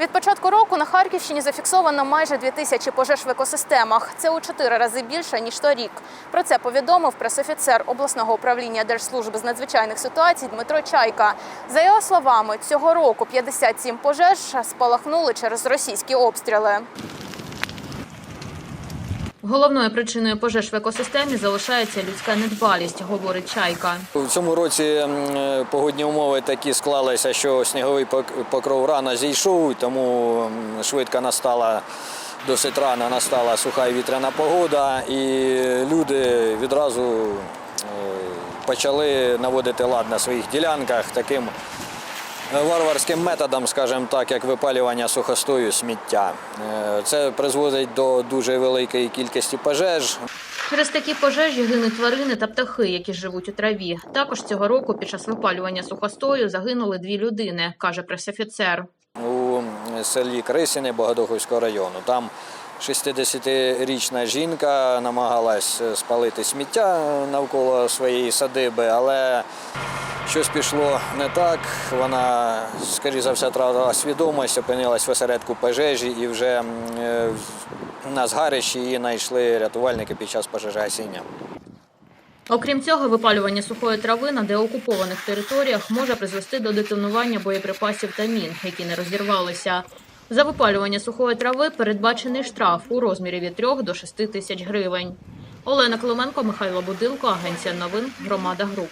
Від початку року на Харківщині зафіксовано майже 2 тисячі пожеж в екосистемах. Це у чотири рази більше ніж торік. Про це повідомив пресофіцер обласного управління Держслужби з надзвичайних ситуацій Дмитро Чайка. За його словами, цього року 57 пожеж спалахнули через російські обстріли. Головною причиною пожеж в екосистемі залишається людська недбалість, говорить Чайка. У цьому році е, погодні умови такі склалися, що сніговий пок- покров рано зійшов, тому швидко настала досить рано настала суха і вітряна погода, і люди відразу е, почали наводити лад на своїх ділянках таким варварським методом, скажімо так, як випалювання сухостою сміття. Е, Це призводить до дуже великої кількості пожеж. Через такі пожежі гинуть тварини та птахи, які живуть у траві. Також цього року під час випалювання сухостою загинули дві людини, каже пресофіцер. у селі Крисіни Богодуховського району. Там 60-річна жінка намагалась спалити сміття навколо своєї садиби, але щось пішло не так. Вона, скоріше за все, втратила свідомість, опинилась в осередку пожежі і вже е, на згарищі її знайшли рятувальники під час пожежогасіння. Окрім цього, випалювання сухої трави на деокупованих територіях може призвести до детонування боєприпасів та мін, які не розірвалися. За випалювання сухої трави передбачений штраф у розмірі від 3 до 6 тисяч гривень. Олена Клименко, Михайло Будилко, Агенція новин, Громада Груп.